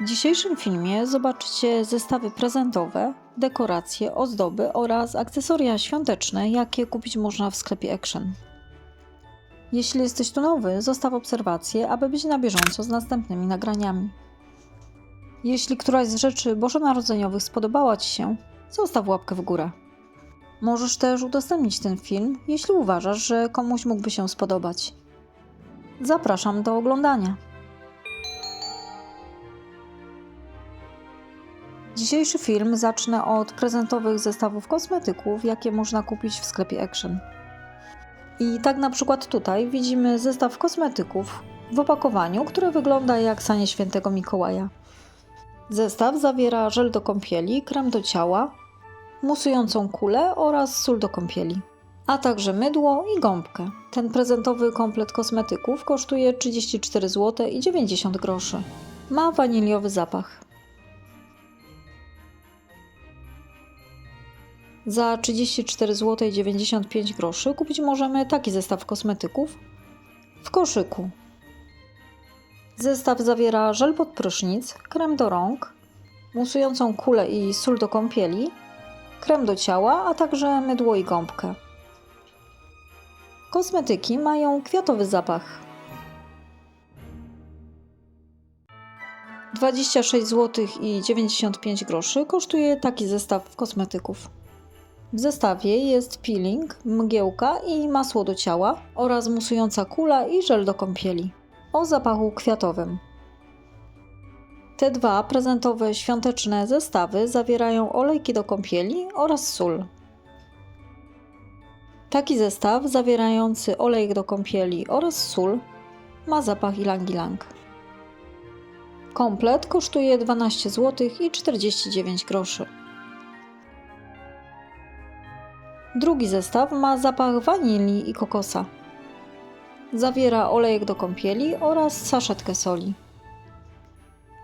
W dzisiejszym filmie zobaczycie zestawy prezentowe, dekoracje, ozdoby oraz akcesoria świąteczne, jakie kupić można w sklepie Action. Jeśli jesteś tu nowy, zostaw obserwację, aby być na bieżąco z następnymi nagraniami. Jeśli któraś z rzeczy bożonarodzeniowych spodobała Ci się, zostaw łapkę w górę. Możesz też udostępnić ten film, jeśli uważasz, że komuś mógłby się spodobać. Zapraszam do oglądania. Dzisiejszy film zacznę od prezentowych zestawów kosmetyków, jakie można kupić w sklepie Action. I tak na przykład tutaj widzimy zestaw kosmetyków w opakowaniu, które wygląda jak sanie świętego Mikołaja. Zestaw zawiera żel do kąpieli, krem do ciała, musującą kulę oraz sól do kąpieli, a także mydło i gąbkę. Ten prezentowy komplet kosmetyków kosztuje 34 zł i 90 groszy. Ma waniliowy zapach. Za 34 zł i 95 groszy kupić możemy taki zestaw kosmetyków w koszyku. Zestaw zawiera żel pod prysznic, krem do rąk, musującą kulę i sól do kąpieli, krem do ciała, a także mydło i gąbkę. Kosmetyki mają kwiatowy zapach. 26 zł i 95 groszy kosztuje taki zestaw kosmetyków. W zestawie jest peeling, mgiełka i masło do ciała oraz musująca kula i żel do kąpieli o zapachu kwiatowym. Te dwa prezentowe świąteczne zestawy zawierają olejki do kąpieli oraz sól. Taki zestaw zawierający olejek do kąpieli oraz sól ma zapach ilang-ilang. Komplet kosztuje 12 zł i 49 groszy. Drugi zestaw ma zapach wanilii i kokosa. Zawiera olejek do kąpieli oraz saszetkę soli.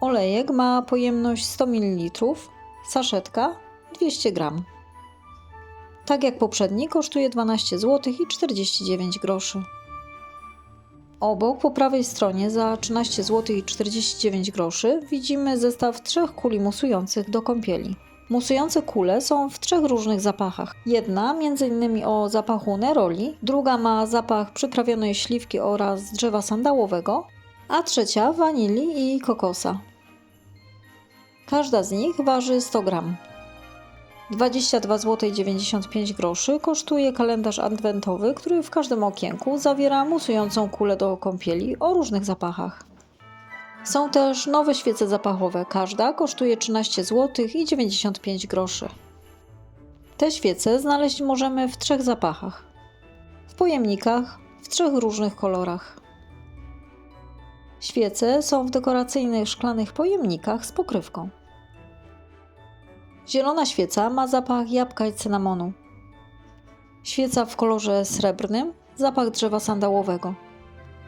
Olejek ma pojemność 100 ml, saszetka 200 g. Tak jak poprzedni kosztuje 12 zł i 49 groszy. Obok po prawej stronie za 13 zł i 49 groszy widzimy zestaw trzech kuli musujących do kąpieli. Musujące kule są w trzech różnych zapachach. Jedna m.in. o zapachu neroli, druga ma zapach przyprawionej śliwki oraz drzewa sandałowego, a trzecia wanilii i kokosa. Każda z nich waży 100 gram. 22 zł 95 groszy kosztuje kalendarz adwentowy, który w każdym okienku zawiera musującą kulę do kąpieli o różnych zapachach. Są też nowe świece zapachowe. Każda kosztuje 13 zł i 95 groszy. Te świece znaleźć możemy w trzech zapachach. W pojemnikach w trzech różnych kolorach. Świece są w dekoracyjnych szklanych pojemnikach z pokrywką. Zielona świeca ma zapach jabłka i cynamonu. Świeca w kolorze srebrnym zapach drzewa sandałowego,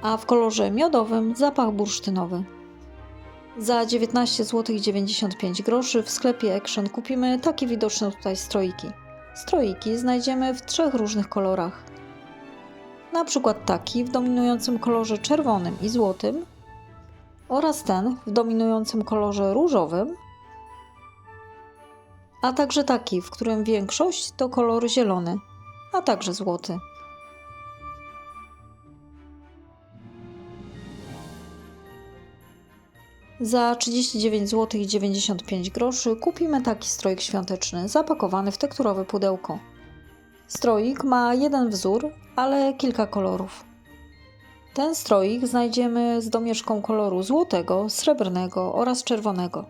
a w kolorze miodowym zapach bursztynowy. Za 19 zł 95 groszy w sklepie Action kupimy takie widoczne tutaj stroiki. Stroiki znajdziemy w trzech różnych kolorach. Na przykład taki w dominującym kolorze czerwonym i złotym oraz ten w dominującym kolorze różowym, a także taki, w którym większość to kolor zielony, a także złoty. Za 39 zł i 95 groszy kupimy taki stroik świąteczny zapakowany w tekturowe pudełko. Stroik ma jeden wzór, ale kilka kolorów. Ten stroik znajdziemy z domieszką koloru złotego, srebrnego oraz czerwonego.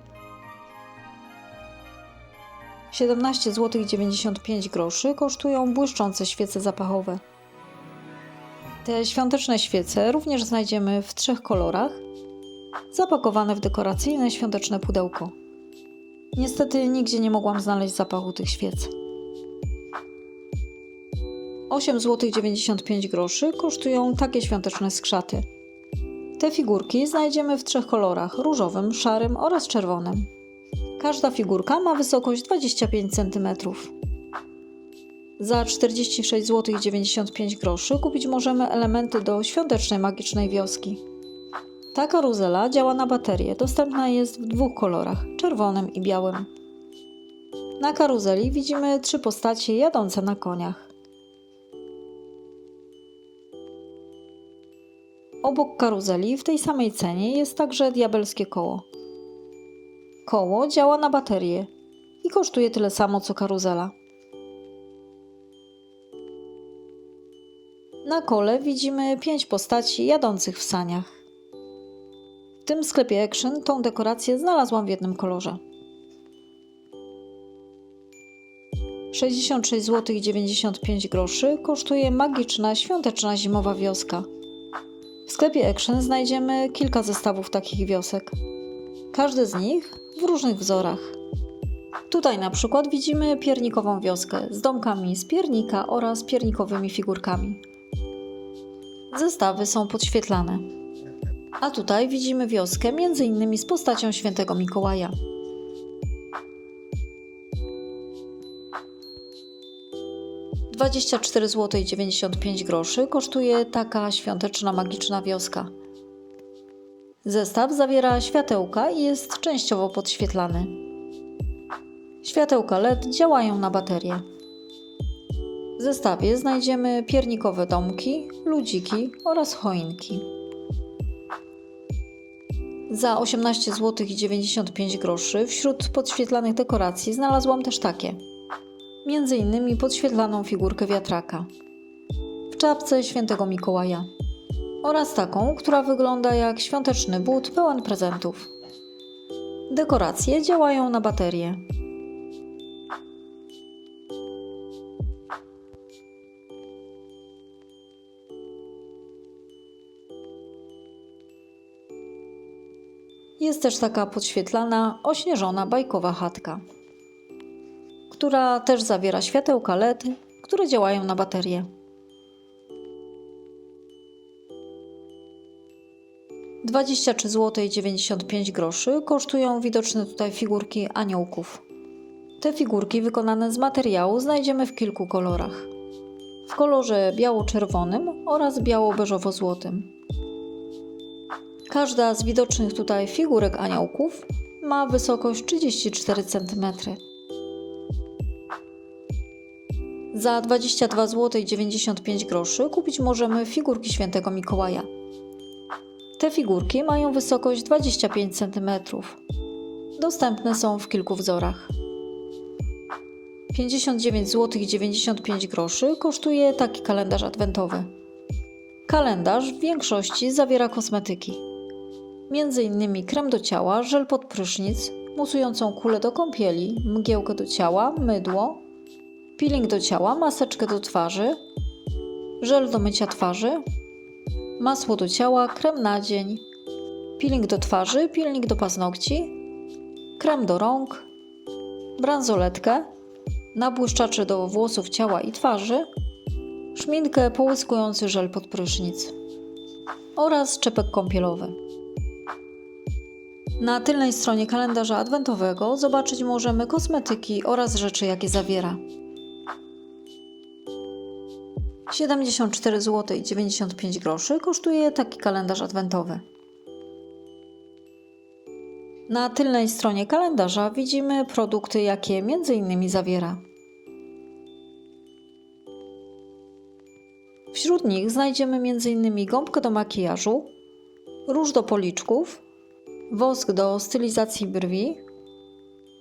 17 zł i 95 groszy kosztują błyszczące świece zapachowe. Te świąteczne świece również znajdziemy w trzech kolorach, zapakowane w dekoracyjne świąteczne pudełko. Niestety nigdzie nie mogłam znaleźć zapachu tych świec. 8 zł 95 groszy kosztują takie świąteczne skrzaty. Te figurki znajdziemy w trzech kolorach: różowym, szarym oraz czerwonym. Każda figurka ma wysokość 25 cm. Za 46 zł 95 groszy kupić możemy elementy do świątecznej magicznej wioski. Ta karuzela działa na baterię. Dostępna jest w dwóch kolorach czerwonym i białym. Na karuzeli widzimy trzy postacie jadące na koniach. Obok karuzeli w tej samej cenie jest także diabelskie koło. Koło działa na baterię i kosztuje tyle samo co karuzela. Na kole widzimy pięć postaci jadących w saniach. Tym sklepie Action tą dekorację znalazłam w jednym kolorze. 66 zł 95 groszy kosztuje magiczna świąteczna zimowa wioska. W sklepie Action znajdziemy kilka zestawów takich wiosek. Każdy z nich w różnych wzorach. Tutaj na przykład widzimy piernikową wioskę z domkami z piernika oraz piernikowymi figurkami. Zestawy są podświetlane. A tutaj widzimy wioskę m.in. z postacią świętego Mikołaja. Dwadzieścia cztery zł 95 groszy kosztuje taka świąteczna magiczna wioska. Zestaw zawiera światełka i jest częściowo podświetlany. Światełka LED działają na baterię. W zestawie znajdziemy piernikowe domki, ludziki oraz choinki. Za 18 zł 95 groszy wśród podświetlanych dekoracji znalazłam też takie. Między innymi podświetlaną figurkę wiatraka w czapce świętego Mikołaja oraz taką, która wygląda jak świąteczny but pełen prezentów. Dekoracje działają na baterię. Jest też taka podświetlana, ośnieżona bajkowa chatka, która też zawiera światełka LED, które działają na baterię. Dwadzieścia zł 95 groszy kosztują widoczne tutaj figurki aniołków. Te figurki wykonane z materiału znajdziemy w kilku kolorach. W kolorze biało-czerwonym oraz biało-beżowo-złotym. Każda z widocznych tutaj figurek aniołków ma wysokość 34 cm. Za 22 zł 95 groszy kupić możemy figurki świętego Mikołaja. Te figurki mają wysokość 25 cm. Dostępne są w kilku wzorach. 59 zł 95 groszy kosztuje taki kalendarz adwentowy. Kalendarz w większości zawiera kosmetyki. Innymi krem do ciała, żel pod prysznic, musującą kulę do kąpieli, mgiełkę do ciała, mydło, peeling do ciała, maseczkę do twarzy, żel do mycia twarzy, masło do ciała, krem na dzień, peeling do twarzy, peeling do paznokci, krem do rąk, bransoletkę, nabłyszczacze do włosów ciała i twarzy, szminkę połyskujący żel pod prysznic oraz czepek kąpielowy. Na tylnej stronie kalendarza adwentowego zobaczyć możemy kosmetyki oraz rzeczy, jakie zawiera. 74 zł 95 groszy kosztuje taki kalendarz adwentowy. Na tylnej stronie kalendarza widzimy produkty, jakie m.in. zawiera. Wśród nich znajdziemy m.in. gąbkę do makijażu, róż do policzków, wosk do stylizacji brwi,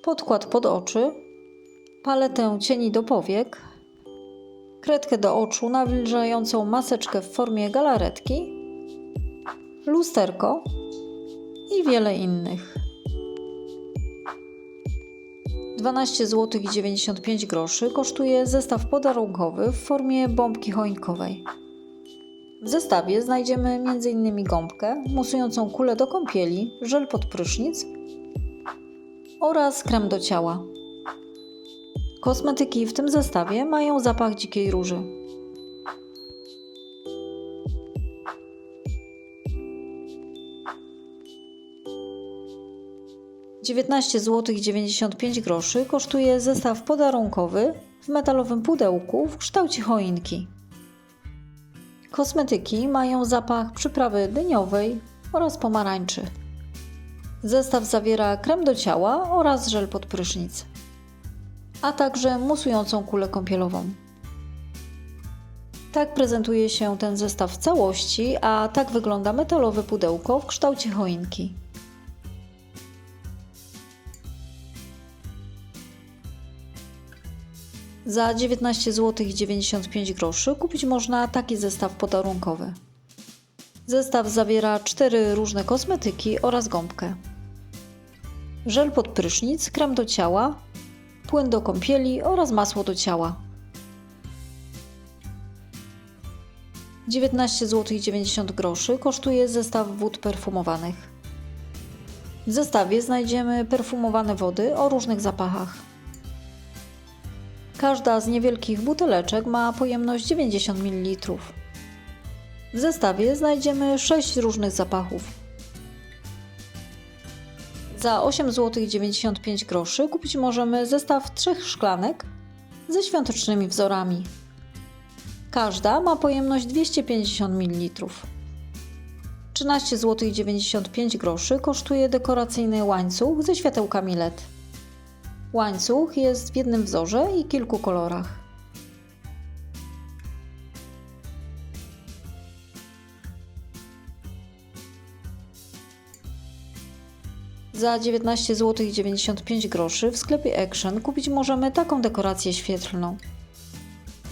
podkład pod oczy, paletę cieni do powiek, kredkę do oczu nawilżającą maseczkę w formie galaretki, lusterko i wiele innych. 12 zł 95 groszy kosztuje zestaw podarunkowy w formie bombki choinkowej. W zestawie znajdziemy m.in. gąbkę, musującą kulę do kąpieli, żel pod prysznic oraz krem do ciała. Kosmetyki w tym zestawie mają zapach dzikiej róży. Dziewiętnaście zł 95 groszy kosztuje zestaw podarunkowy w metalowym pudełku w kształcie choinki. Kosmetyki mają zapach przyprawy dyniowej, oraz pomarańczy. Zestaw zawiera krem do ciała oraz żel pod prysznic, a także musującą kulę kąpielową. Tak prezentuje się ten zestaw w całości, a tak wygląda metalowe pudełko w kształcie choinki. Za 19 zł 95 groszy kupić można taki zestaw podarunkowy. Zestaw zawiera cztery różne kosmetyki oraz gąbkę. Żel pod prysznic, krem do ciała, płyn do kąpieli oraz masło do ciała. 19 zł 90 groszy kosztuje zestaw wód perfumowanych. W zestawie znajdziemy perfumowane wody o różnych zapachach. Każda z niewielkich buteleczek ma pojemność 90 ml. W zestawie znajdziemy 6 różnych zapachów. Za 8 zł 95 groszy kupić możemy zestaw trzech szklanek ze świątecznymi wzorami. Każda ma pojemność 250 ml. 13 zł 95 groszy kosztuje dekoracyjny łańcuch ze światełkami LED. Łańcuch jest w jednym wzorze i kilku kolorach. Za 19 zł 95 groszy w sklepie Action kupić możemy taką dekorację świetlną.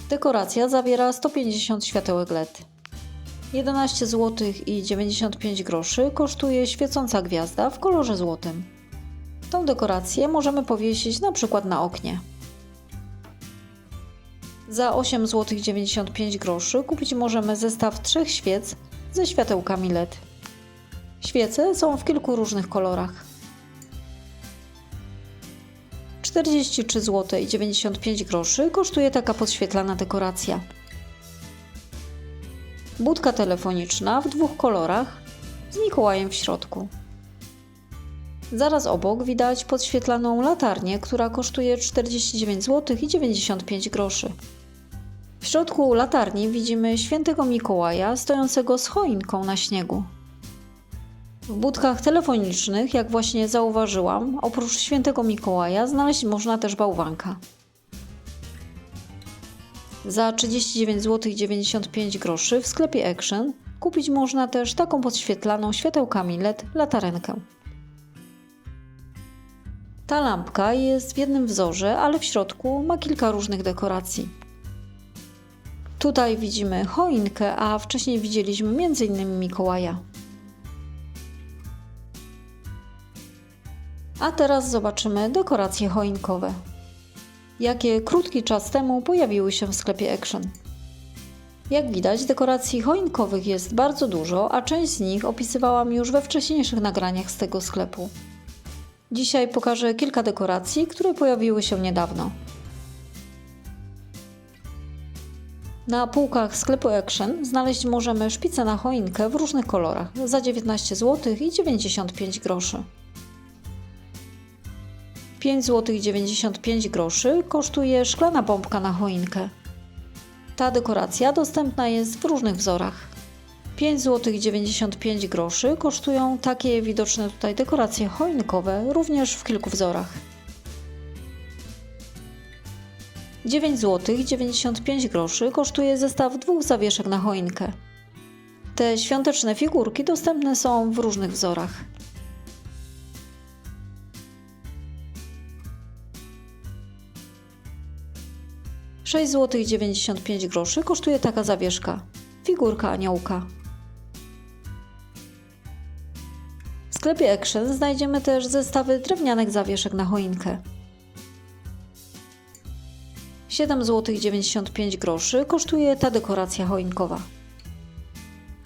Dekoracja zawiera 150 światełek LED. 11 zł i 95 groszy kosztuje świecąca gwiazda w kolorze złotym. Tą dekorację możemy powiesić na przykład na oknie. Za 8 zł 95 groszy kupić możemy zestaw trzech świec ze światełkami LED. Świece są w kilku różnych kolorach. 43 zł i 95 groszy kosztuje taka podświetlana dekoracja. Budka telefoniczna w dwóch kolorach z Mikołajem w środku. Zaraz obok widać podświetlaną latarnię, która kosztuje 49 zł i 95 groszy. W środku latarni widzimy świętego Mikołaja stojącego z choinką na śniegu. W budkach telefonicznych, jak właśnie zauważyłam, oprócz świętego Mikołaja znaleźć można też bałwanka. Za 39 zł 95 groszy w sklepie Action kupić można też taką podświetlaną światełkami LED latarenkę. Ta lampka jest w jednym wzorze, ale w środku ma kilka różnych dekoracji. Tutaj widzimy choinkę, a wcześniej widzieliśmy m.in. Mikołaja. A teraz zobaczymy dekoracje choinkowe. Jakie krótki czas temu pojawiły się w sklepie Action. Jak widać, dekoracji choinkowych jest bardzo dużo, a część z nich opisywałam już we wcześniejszych nagraniach z tego sklepu. Dzisiaj pokażę kilka dekoracji, które pojawiły się niedawno. Na półkach sklepu Action znaleźć możemy szpice na choinkę w różnych kolorach za 19 zł i 95 groszy. 5 zł 95 groszy kosztuje szklana bombka na choinkę. Ta dekoracja dostępna jest w różnych wzorach. 5 zł 95 groszy kosztują takie widoczne tutaj dekoracje choinkowe, również w kilku wzorach. 9 zł 95 groszy kosztuje zestaw dwóch zawieszek na choinkę. Te świąteczne figurki dostępne są w różnych wzorach. 6 zł 95 groszy kosztuje taka zawieszka. Figurka aniołka. Sklepie Action znajdziemy też zestawy drewnianych zawieszek na choinkę. 7 zł 95 groszy kosztuje ta dekoracja choinkowa.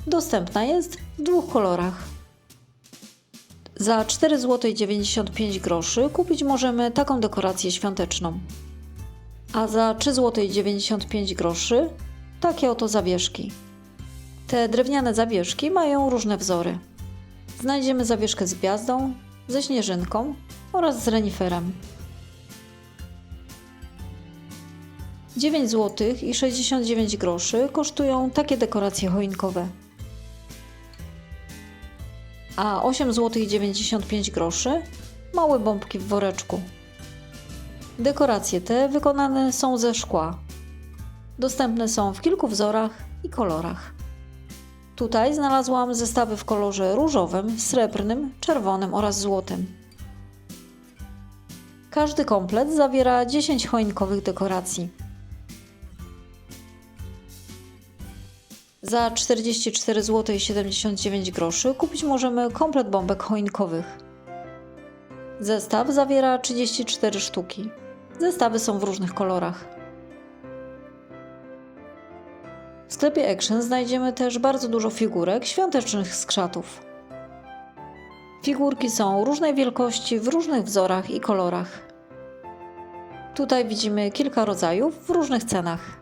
Dostępna jest w dwóch kolorach. Za 4 zł 95 groszy kupić możemy taką dekorację świąteczną. A za 3,95 zł takie oto zawieszki. Te drewniane zawieszki mają różne wzory. Znajdziemy zawieszkę z gwiazdą, ze śnieżynką oraz z reniferem. 9 zł i 69 groszy kosztują takie dekoracje choinkowe. a 8 zł 95 groszy małe bombki w woreczku. Dekoracje te wykonane są ze szkła. Dostępne są w kilku wzorach i kolorach. Tutaj znalazłam zestawy w kolorze różowym, srebrnym, czerwonym oraz złotym. Każdy komplet zawiera 10 choinkowych dekoracji. Za 44 zł 79 groszy kupić możemy komplet bombek choinkowych. Zestaw zawiera 34 sztuki. Zestawy są w różnych kolorach. W sklepie Action znajdziemy też bardzo dużo figurek świątecznych skrzatów. Figurki są różnej wielkości, w różnych wzorach i kolorach. Tutaj widzimy kilka rodzajów w różnych cenach.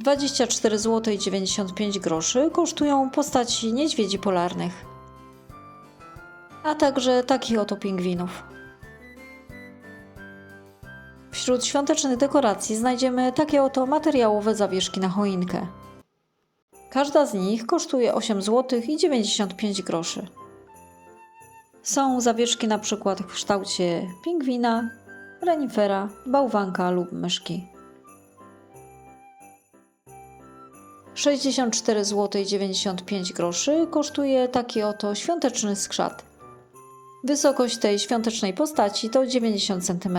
24 zł 95 groszy kosztują postaci niedźwiedzi polarnych, a także takich oto pingwinów. Wśród świątecznych dekoracji znajdziemy takie oto materiałowe zawieszki na choinkę. Każda z nich kosztuje 8 zł i 95 groszy. Są zawieszki na przykład w kształcie pingwina, renifera, bałwanka lub myszki. 64 zł 95 groszy kosztuje taki oto świąteczny skrzat. Wysokość tej świątecznej postaci to 90 cm.